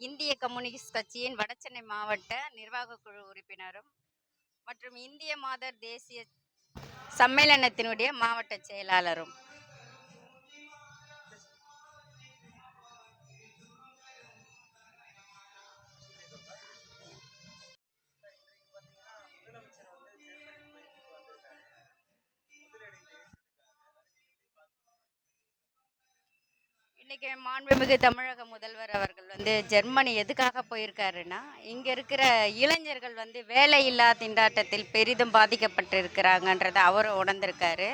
இந்திய கம்யூனிஸ்ட் கட்சியின் வடசென்னை மாவட்ட நிர்வாக குழு உறுப்பினரும் மற்றும் இந்திய மாதர் தேசிய சம்மேளனத்தினுடைய மாவட்ட செயலாளரும். இன்னைக்கு மாண்புமிகு தமிழக முதல்வர் அவர்கள் வந்து ஜெர்மனி எதுக்காக போயிருக்காருன்னா இங்க இருக்கிற இளைஞர்கள் வந்து வேலையில்லா திண்டாட்டத்தில் பெரிதும் பாதிக்கப்பட்டிருக்கிறாங்கன்றதை அவரும் உணர்ந்திருக்காரு.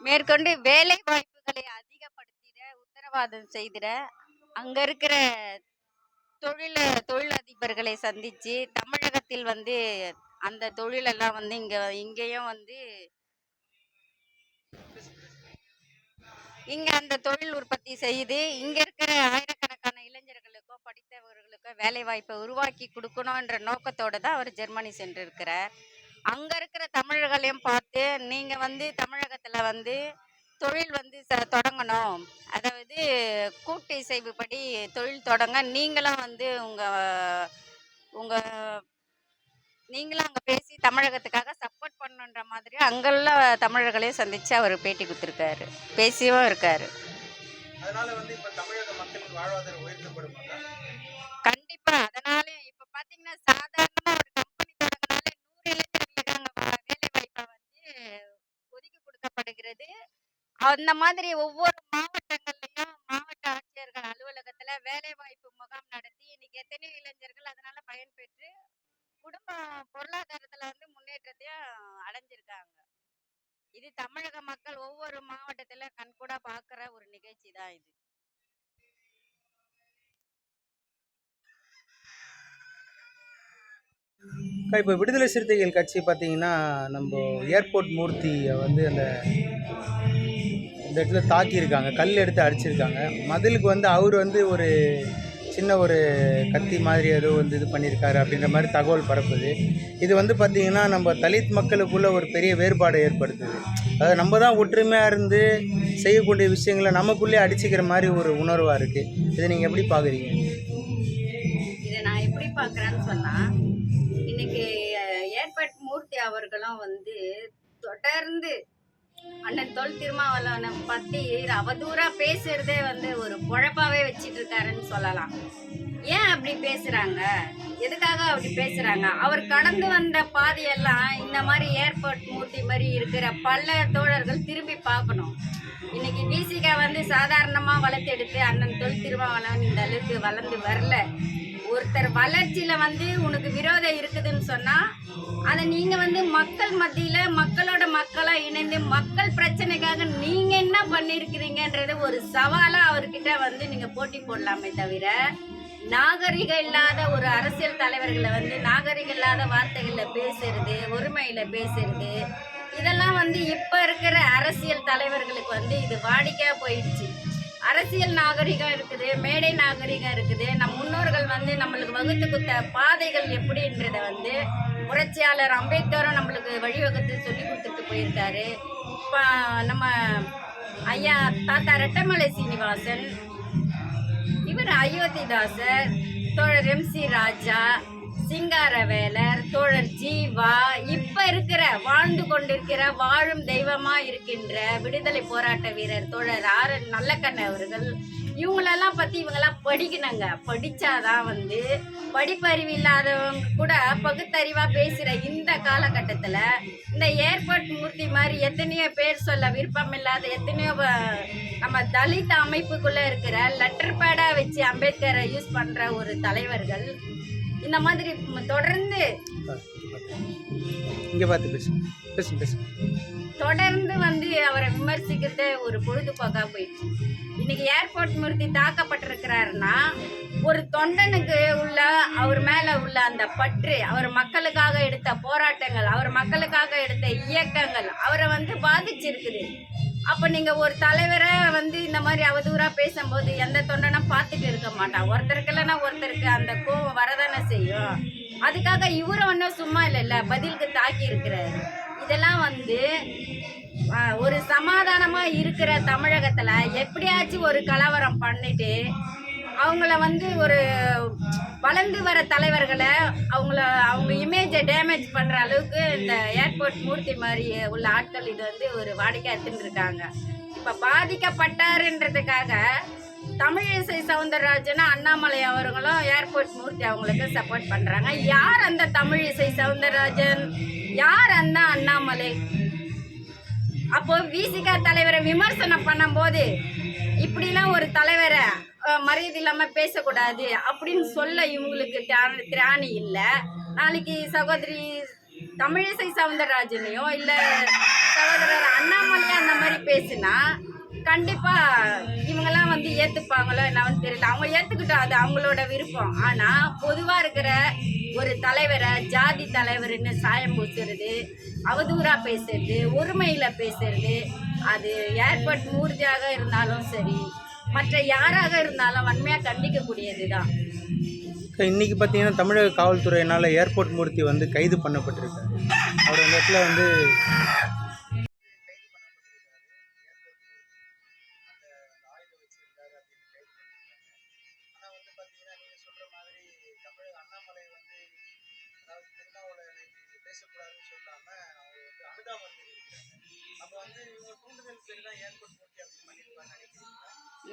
மேற்கொண்டு வேலை வாய்ப்புகளை அதிகப்படுத்திட உத்தரவாதம் செய்திட அங்க இருக்கிற தொழில தொழிலதிபர்களை சந்திச்சு தமிழகத்தில் வந்து அந்த தொழிலெல்லாம் வந்து இங்க இங்கேயும் வந்து இங்க அந்த தொழில் உற்பத்தி செய்து இங்க இருக்கிற வேலைவாய்ப்பை வேலை வாய்ப்பை உருவாக்கி கொடுக்கணும்ன்ற நோக்கத்தோட தான் அவர் ஜெர்மனி சென்றிருக்கிறார். அங்க இருக்கிற தமிழர்களையும் பார்த்து நீங்க வந்து தமிழகத்துல வந்து தொழில் வந்து ச- தொடங்கணும். அதாவது கூட்டு இசைவுப்படி தொழில் தொடங்க. நீங்களும் வந்து உங்க உங்க நீங்களும் அங்க பேசி தமிழகத்துக்காக சப்போர்ட் பண்ணுன்ற மாதிரி அங்குள்ள தமிழர்களையும் சந்திச்சு அவர் பேட்டி கொடுத்துருக்காரு. பேசியும் இருக்காரு. அதனால வந்து இப்ப தமிழக மக்களின் வாழ்வாதாரம் உயர்த்தப்படுமாங்க? அந்த மாதிரி ஒவ்வொரு மாவட்டங்கள்லயும் மாவட்ட ஆட்சியர்கள் அலுவலகத்துல வேலை வாய்ப்பு முகாம் நடத்தி இன்னைக்கு எத்தனையோ இளைஞர்கள் அதனால பயன்பெற்று குடும்ப பொருளாதாரத்துல வந்து முன்னேற்றத்தையும் அடைஞ்சிருக்காங்க. இது தமிழக மக்கள் ஒவ்வொரு மாவட்டத்துல கண்கூடா பாக்குற ஒரு நிகழ்ச்சி தான் இது. இப்போ விடுதலை சிறுத்தைகள் கட்சி பார்த்தீங்கன்னா நம்ம ஏர்போர்ட் மூர்த்தியை வந்து அந்த இந்த இடத்துல தாக்கியிருக்காங்க கல் எடுத்து அடிச்சிருக்காங்க. மதிலுக்கு வந்து அவர் வந்து ஒரு சின்ன ஒரு கத்தி மாதிரி ஏதோ வந்து இது பண்ணியிருக்காரு அப்படின்ற மாதிரி தகவல் பரப்புது. இது வந்து பார்த்திங்கன்னா நம்ம தலித் மக்களுக்குள்ளே ஒரு பெரிய வேறுபாடை ஏற்படுத்துது. அதாவது நம்ம தான் ஒற்றுமையாக இருந்து செய்யக்கூடிய விஷயங்களை நமக்குள்ளே அடிச்சுக்கிற மாதிரி ஒரு உணர்வாக இருக்குது இதை நீங்கள் எப்படி பார்க்குறீங்க? இதை நான் எப்படி பார்க்குறேன்னு சொன்னால் இன்னைக்கு ஏற்பட் மூர்த்தி அவர்களும் வந்து தொடர்ந்து அண்ணன் தொல் திருமாவளவனை பத்தி அவதூறா பேசுறதே வந்து ஒரு பொழப்பாவே வச்சிட்டு இருக்காருன்னு சொல்லலாம். ஏன் அப்படி பேசுறாங்க? எதுக்காக அப்படி பேசுறாங்க? அவர் கடந்து வந்த பாதையெல்லாம் இந்த மாதிரி ஏர்போர்ட் மூர்த்தி மாதிரி இருக்கிற பல தோழர்கள் திரும்பி பார்க்கணும். இன்னைக்கு விசிகா வந்து சாதாரணமாக வளர்த்தெடுத்து அண்ணன் தொல் திருமாவளவன் இந்த அளவுக்கு வளர்ந்து வரல. ஒருத்தர் வளர்ச்சியில வந்து உனக்கு விரோதம் இருக்குதுன்னு சொன்னா அதை நீங்க வந்து மக்கள் மத்தியில மக்களோட மக்களா இணைந்து மக்கள் பிரச்சனைக்காக நீங்க என்ன பண்ணிருக்கிறீங்கன்றது ஒரு சவாலா அவர்கிட்ட வந்து நீங்க போட்டி போடலாமே தவிர நாகரிகம் இல்லாத ஒரு அரசியல் தலைவர்களை வந்து நாகரிகம் இல்லாத வார்த்தைகளில் பேசுறது ஒருமையில பேசுறது இதெல்லாம் வந்து இப்ப இருக்கிற அரசியல் தலைவர்களுக்கு வந்து இது வாடிக்கையா போயிடுச்சு. அரசியல் நாகரிகம் இருக்குது மேடை நாகரிகம் இருக்குது. நம் முன்னோர்கள் வந்து நம்மளுக்கு வகுத்து கொடுத்த பாதைகள் எப்படின்றத வந்து புரட்சியாளர் அம்பேத்கரும் நம்மளுக்கு வழிவகுத்து சொல்லி கொடுத்துட்டு போயிருக்காரு. இப்போ நம்ம ஐயா தாத்தா ரெட்டமலை சீனிவாசன் இவர் அயோத்திதாசர் தோழர் எம் சி ராஜா சிங்காரவேலர் தோழர் ஜீவா இப்ப இருக்கிற வாழ்ந்து கொண்டிருக்கிற வாழும் தெய்வமா இருக்கின்ற விடுதலை போராட்ட வீரர் தோழர் ஆர் நல்லக்கண்ண அவர்கள். இவங்களெல்லாம் பத்தி இவங்கெல்லாம் படிக்கணுங்க. படிச்சாதான் வந்து படிப்பறிவு இல்லாதவங்க கூட பகுத்தறிவா பேசுற இந்த காலகட்டத்துல இந்த ஏர்போர்ட் மூர்த்தி மாதிரி எத்தனையோ பேர் சொல்ல விருப்பம் இல்லாத எத்தனையோ நம்ம தலித் அமைப்புக்குள்ள இருக்கிற லெட்டர் பேடா வச்சு அம்பேத்கரை யூஸ் பண்ற ஒரு தலைவர்கள். இந்த மாதிரி தொடர்ந்து இங்கே பார்த்து பேசுங்க பேசுங்க பேசுங்க தொடர்ந்து வந்து அவரை விமர்சிக்கிறதே ஒரு பொழுதுபோக்கா போயிடுச்சு. இன்னைக்கு ஏர்போர்ட் மூர்த்தி தாக்கப்பட்டிருக்கிறாருன்னா ஒரு தொண்டனுக்கு உள்ள அவர் மேல உள்ள அந்த பற்று அவர் மக்களுக்காக எடுத்த போராட்டங்கள் அவர் மக்களுக்காக எடுத்த இயக்கங்கள் அவரை வந்து பாதிச்சிருக்குது. அப்ப நீங்க ஒரு தலைவரை வந்து இந்த மாதிரி அவதூறா பேசும்போது எந்த தொண்டனும் பார்த்துட்டு இருக்க மாட்டான். ஒருத்தருக்கு இல்லைன்னா ஒருத்தருக்கு அந்த கோவம் வரதானே செய்யும். அதுக்காக இவரும் ஒன்றும் சும்மா இல்லைல்ல பதிலுக்கு தாக்கி இருக்கிறாரு. இதெல்லாம் வந்து ஒரு சமாதானமாக இருக்கிற தமிழகத்தில் எப்படியாச்சும் ஒரு கலவரம் பண்ணிட்டு அவங்கள வந்து ஒரு வளர்ந்து வர தலைவர்களை அவங்கள அவங்க இமேஜை டேமேஜ் பண்ணுற அளவுக்கு இந்த ஏர்போர்ட் மூர்த்தி மாதிரி உள்ள ஆட்கள் இது வந்து ஒரு வாடிக்கை இருக்காங்க. இப்போ பாதிக்கப்பட்டாருன்றதுக்காக தமிழிசை சவுந்தரராஜனும் அண்ணாமலை அவர்களும் ஏர்போர்ட் மூர்த்தி அவங்களுக்கு சப்போர்ட் பண்ணுறாங்க யார் அந்த தமிழிசை சவுந்தரராஜன்? யார் அந்த அண்ணாமலை? அப்போது விசிகா தலைவரை விமர்சனம் பண்ணும்போது இப்படிலாம் ஒரு தலைவரை மரியாதை இல்லாமல் பேசக்கூடாது அப்படின்னு சொல்ல இவங்களுக்கு திராணி இல்லை. நாளைக்கு சகோதரி தமிழிசை சவுந்தரராஜனையும் இல்லை சகோதரர் அண்ணாமலையோ அந்த மாதிரி பேசினா கண்டிப்பாக இவங்கெல்லாம் வந்து ஏற்றுப்பாங்களோ என்னன்னு தெரியல. அவங்க ஏற்றுக்கிட்டா அது அவங்களோட விருப்பம். ஆனால் பொதுவாக இருக்கிற ஒரு தலைவரை ஜாதி தலைவர்னு சாயம் பூசுறது அவதூறாக பேசுறது ஒருமையில் பேசுறது அது ஏர்போர்ட் மூர்த்தியாக இருந்தாலும் சரி மற்ற யாராக இருந்தாலும் வன்மையாக கண்டிக்கக்கூடியது தான் இன்னைக்கு பார்த்தீங்கன்னா தமிழக காவல்துறையினால் ஏர்போர்ட் மூர்த்தி வந்து கைது பண்ணப்பட்டிருக்காரு அவர் அந்த இடத்துல வந்து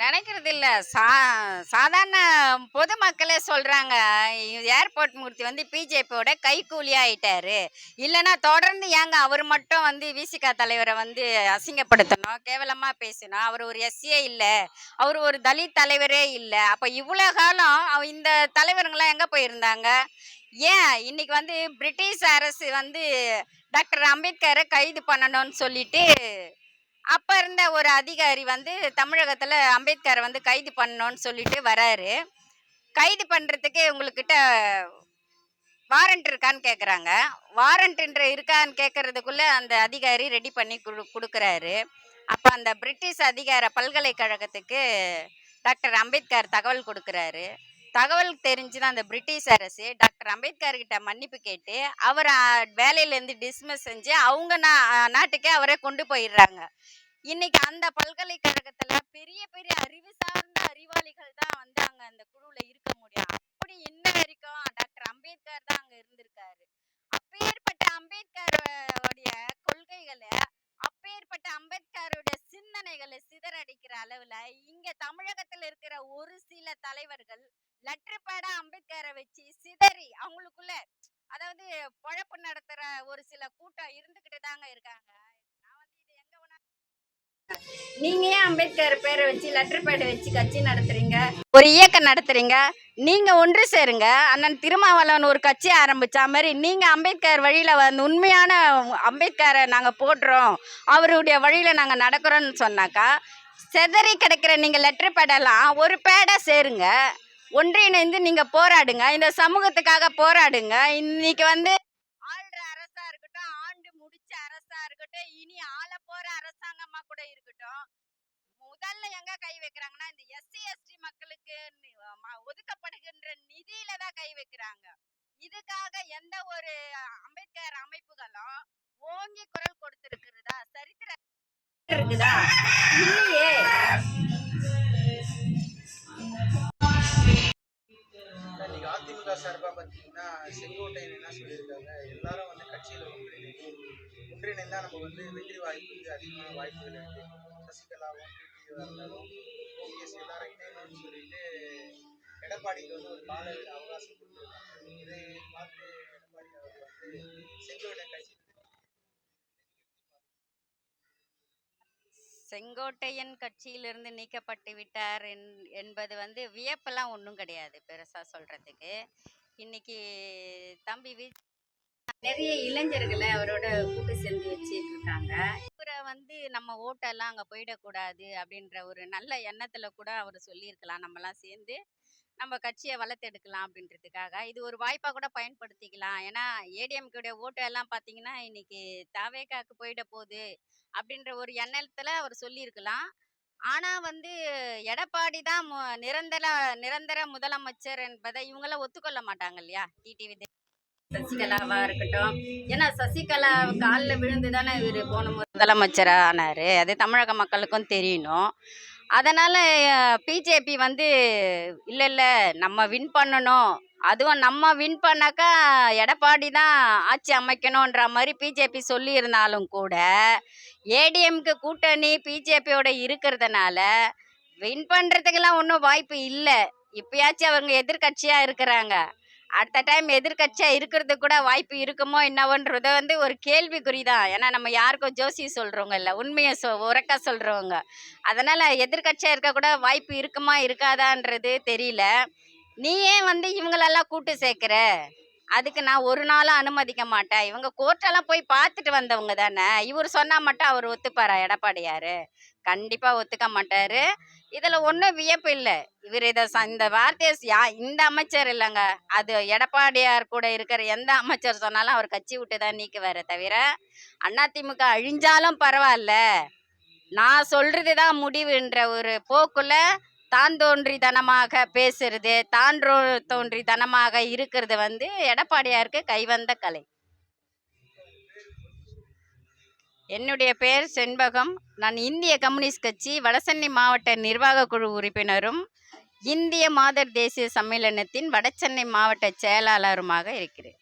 நினைக்கிறது இல்லை சா சாதாரண பொதுமக்களே சொல்கிறாங்க ஏர்போர்ட் மூர்த்தி வந்து பிஜேபியோட கைகூலி ஆயிட்டாரு. இல்லைன்னா தொடர்ந்து ஏங்க அவர் மட்டும் வந்து விசிகா தலைவரை வந்து அசிங்கப்படுத்தணும் கேவலமாக பேசணும்? அவர் ஒரு எஸ்சியே இல்லை. அவர் ஒரு தலித் தலைவரே இல்லை. அப்போ இவ்வளோ காலம் இந்த தலைவருங்களாம் எங்கே போயிருந்தாங்க? ஏன்? இன்னைக்கு வந்து பிரிட்டிஷ் அரசு வந்து டாக்டர் அம்பேத்கரை கைது பண்ணணும்னு சொல்லிட்டு அப்போ இருந்த ஒரு அதிகாரி வந்து தமிழகத்தில் அம்பேத்கரை வந்து கைது பண்ணணும்னு சொல்லிட்டு வராரு. கைது பண்ணுறதுக்கு உங்களுக்கிட்ட வாரண்ட் இருக்கான்னு கேட்குறாங்க வாரண்ட்ன்ற இருக்கான்னு கேட்கறதுக்குள்ளே அந்த அதிகாரி ரெடி பண்ணி கொடு கொடுக்குறாரு. அப்போ அந்த பிரிட்டிஷ் அதிகார பல்கலைக்கழகத்துக்கு டாக்டர் அம்பேத்கர் தகவல் கொடுக்குறாரு. தகவல் தெரிஞ்சு அந்த பிரிட்டிஷ் அரசு? டாக்டர் அம்பேத்கர் கிட்ட மன்னிப்பு கேட்டு அவரை வேலையிலேருந்து டிஸ்மிஸ் செஞ்சு அவங்க நா நாட்டுக்கே அவரை கொண்டு போயிடுறாங்க. இன்னைக்கு அந்த பல்கலைக்கழகத்துல பெரிய பெரிய அறிவு சார்ந்த அறிவாளிகள் தான் வந்து அங்க அந்த குழுல இருக்க முடியும். அப்படி இன்ன வரைக்கும் டாக்டர் அம்பேத்கர் தான் அங்க இருந்திருக்காரு. அப்பேற்பட்ட அம்பேத்கருடைய கொள்கைகளை அப்பேற்பட்ட அம்பேத்கருடைய சிந்தனைகளை சிதறடிக்கிற அளவுல இங்க தமிழகத்துல இருக்கிற ஒரு சில தலைவர்கள் லெட்டர் பேட அம்பேத்கரை வச்சு சிதறி அவங்களுக்குள்ள அதாவது பொழப்பு நடத்துற ஒரு சில கூட்டம் இருந்துகிட்டு தாங்க இருக்காங்க. நீங்க ஏன் அம்பேத்கர் பேரை வச்சு லெட்டர் பேடை வச்சு கட்சி நடத்துறீங்க? ஒரு இயக்கம் நடத்துறீங்க. நீங்க ஒன்று சேருங்க. அண்ணன் திருமாவளவன் ஒரு கட்சி ஆரம்பிச்சா மாதிரி நீங்க அம்பேத்கர் வழியில வந்து உண்மையான அம்பேத்கரை நாங்க போடுறோம். அவருடைய வழியில நாங்க நடக்கிறோம்னு சொன்னாக்கா செதறி கிடைக்கிற நீங்க லெட்டர் பேடெல்லாம் ஒரு பேடா சேருங்க. ஒன்றிணைந்து நீங்க போராடுங்க. இந்த சமூகத்துக்காக போராடுங்க. இன்னைக்கு வந்து ஆள்ற அரசா இருக்கட்டும் ஆண்டு முடிச்ச அரசா இருக்கட்டும் இனி ஆள போற அரசாங்கமா கூட இருக்கட்டும் முதல்ல எங்க கை வைக்கிறாங்கன்னா இந்த எஸ்சி எஸ்டி மக்களுக்கு ஒதுக்கப்படுகின்ற நிதியில தான் கை வைக்கிறாங்க. இதுக்காக எந்த ஒரு அம்பேத்கர் அமைப்புகளும் ஓங்கி குரல் கொடுத்திருக்கிறதா? சரித்திர இருக்குதா? இல்லையே. இன்னைக்கு அதிமுக சார்பாக பார்த்தீங்கன்னா செங்கோட்டையன் என்ன சொல்லியிருக்காங்க? எல்லாரும் வந்து கட்சியில் ஒன்றிணைந்து ஒன்றிணைந்தால் நம்ம வந்து வெற்றி வாய்ப்பு வந்து அதிகமான வாய்ப்புகள் இருக்கு. சசிகலாவும் டிடிவியாக இருந்தாலும் ஓபிஎஸ் எல்லாரும் இணையணும்னு சொல்லிட்டு எடப்பாடிக்கு வந்து ஒரு கால அவகாசம் கொடுத்துருக்காங்க. இதை பார்த்து எடப்பாடி அவர் வந்து செங்கோட்டை கட்சி செங்கோட்டையன் கட்சியிலிருந்து நீக்கப்பட்டு விட்டார் என்- என்பது வந்து வியப்பெல்லாம் ஒன்றும் கிடையாது பெருசா சொல்றதுக்கு. இன்னைக்கு தம்பி வி நிறைய இளைஞர்களை அவரோட கூட்டு சேர்ந்து வச்சிட்டு இருக்காங்க இவரை வந்து நம்ம ஓட்டெல்லாம் அங்கே போயிடக்கூடாது அப்படின்ற ஒரு நல்ல எண்ணத்துல கூட அவர் சொல்லியிருக்கலாம். நம்மலாம் சேர்ந்து நம்ம கட்சியை வளர்த்தெடுக்கலாம் அப்படின்றதுக்காக. இது ஒரு வாய்ப்பாக கூட பயன்படுத்திக்கலாம். ஏன்னா ஏடிஎம்கேடைய ஓட்டு எல்லாம் பார்த்தீங்கன்னா இன்னைக்கு தாவேக்காக்கு போயிட போகுது. அப்படின்ற ஒரு எண்ணத்துல அவர் சொல்லியிருக்கலாம். ஆனா வந்து எடப்பாடி தான் நிரந்தர நிரந்தர முதலமைச்சர் என்பதை இவங்களாம் ஒத்துக்கொள்ள மாட்டாங்க இல்லையா? டிடிவி சசிகலாவா இருக்கட்டும். ஏன்னா சசிகலா காலில் விழுந்து தானே இவர் போன முறை முதலமைச்சராக அது தமிழக மக்களுக்கும் தெரியணும். அதனால் பிஜேபி வந்து இல்லை இல்லை நம்ம வின் பண்ணணும். அதுவும் நம்ம வின் பண்ணாக்கா எடப்பாடி தான் ஆட்சி அமைக்கணுன்ற மாதிரி பிஜேபி சொல்லியிருந்தாலும் கூட ஏடிஎம்க்கு கூட்டணி பிஜேபியோட இருக்கிறதுனால வின் பண்ணுறதுக்கெல்லாம் ஒன்றும் வாய்ப்பு இல்லை. இப்பயாச்சும் அவங்க எதிர்க்கட்சியாக இருக்கிறாங்க. அடுத்த டைம் எதிர்க்கட்சியாக இருக்கிறதுக்கு கூட வாய்ப்பு இருக்குமோ என்னவோன்றத வந்து ஒரு கேள்விக்குறி தான் ஏன்னா நம்ம யாருக்கும் ஜோசி சொல்கிறவங்க இல்லை உண்மையை சொ உறக்க சொல்கிறவங்க அதனால் எதிர்க்கட்சியாக இருக்க கூட வாய்ப்பு இருக்குமா இருக்காதான்றது தெரியல. நீ ஏன் வந்து இவங்களெல்லாம் கூட்டு சேர்க்குற? அதுக்கு நான் ஒரு நாளும் அனுமதிக்க மாட்டேன். இவங்க கோர்ட்டெல்லாம் போய் பார்த்துட்டு வந்தவங்க தானே. இவர் சொன்னால் மட்டும் அவர் ஒத்துப்பாரா எடப்பாடியார்? கண்டிப்பாக ஒத்துக்க மாட்டார். இதில் ஒன்றும் வியப்பு இல்லை. இவர் இதை ச இந்த வார்த்தையை யா இந்த அமைச்சர் இல்லைங்க. அது எடப்பாடியார் கூட இருக்கிற எந்த அமைச்சர் சொன்னாலும் அவர் கட்சி விட்டு தான் நீக்குவார் தவிர அதிமுக அழிஞ்சாலும் பரவாயில்ல. நான் சொல்கிறது தான் முடிவுன்ற ஒரு போக்குள்ள தான் தோன்றித்தனமாக பேசுறது தான் தோன்றித்தனமாக இருக்கிறது வந்து எடப்பாடியாருக்கு கைவந்த கலை. என்னுடைய பெயர் செண்பகம். நான் இந்திய கம்யூனிஸ்ட் கட்சி வடசென்னை மாவட்ட நிர்வாக குழு உறுப்பினரும் இந்திய மாதர் தேசிய சம்மேளனத்தின் வடசென்னை மாவட்ட செயலாளருமாக இருக்கிறேன்.